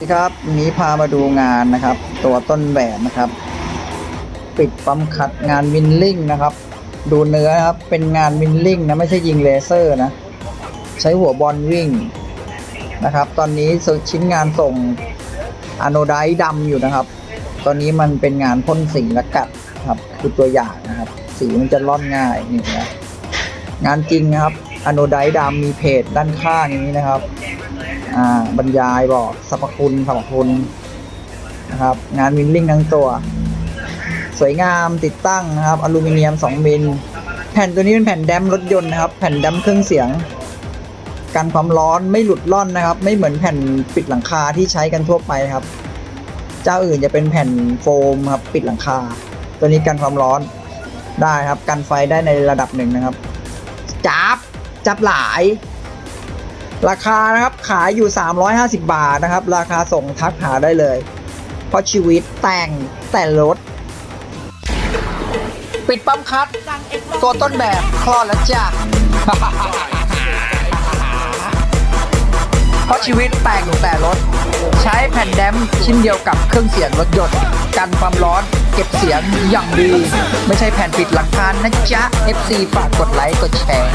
สวัสดีครับวันนี้พามาดูงานนะครับ ตัวต้นแบบนะครับ ปิดปั๊มคัดงานวินลิ่งนะครับ ดูเนื้อครับเป็นงานวินลิ่งนะไม่ใช่ยิงเลเซอร์นะ ใช้หัวบอลวิ่งนะครับ ตอนนี้ชิ้นงานส่งอะโนไดดำอยู่นะครับ ตอนนี้มันเป็นงานพ่นสีและกัดครับ คือตัวอย่างนะครับ สีมันจะร่อนง่ายนี่นะงานจริงนะครับอะโนไดดำมีเพจด้านข้างอย่างนี้นะครับ อ่าบรรยายบอกสรรพคุณสรรพคุณนะครับ งานวินลิ่งทั้งตัว สวยงามติดตั้งนะครับอลูมิเนียม 2 มิล แผ่นตัวนี้เป็นแผ่นแดมรถยนต์นะครับ แผ่นแดมเครื่องเสียงกันความร้อนไม่หลุดล่อนนะครับ ไม่เหมือนแผ่นปิดหลังคาที่ใช้กันทั่วไปครับ เจ้าอื่นจะเป็นแผ่นโฟมครับปิดหลังคา ตัวนี้กันความร้อนได้ครับกันไฟได้ในระดับหนึ่งนะครับจับจับหลาย ราคานะครับขายอยู่ 350 บาทนะครับ ราคาส่งทักหาได้เลย เพราะชีวิตแต่งแต่รถ ปิดปั๊มคัด ตัวต้นแบบคลอดแล้วจ้ะ เพราะชีวิตแต่งแต่รถ ใช้แผ่นแดมชิ้นเดียวกับเครื่องเสียงรถยนต์กันความร้อนเก็บเสียงอย่างดี ไม่ใช่แผ่นปิดหลังคานะจ๊ะ FC ฝากกดไลค์กดแชร์